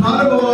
ভালো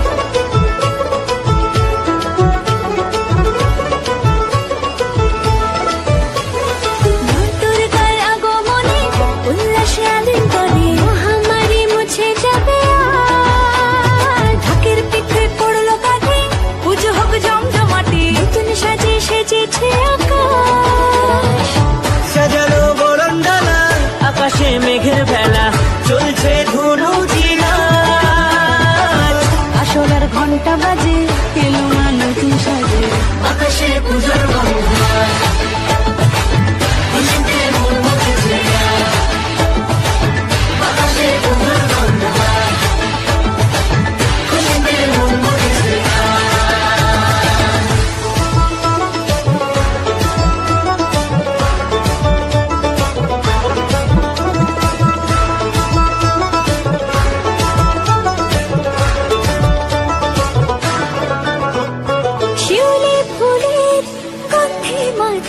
আকাশে পুজোর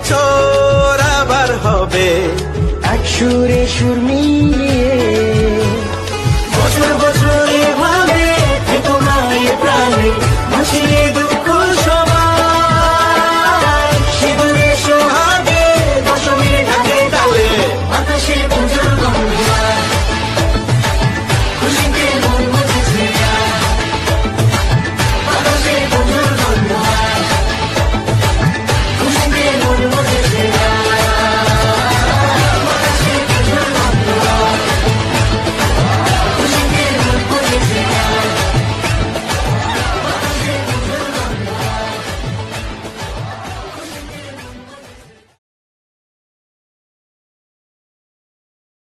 বছর আবার হবে। এক সুরে সুর মিলিয়ে বছর বছর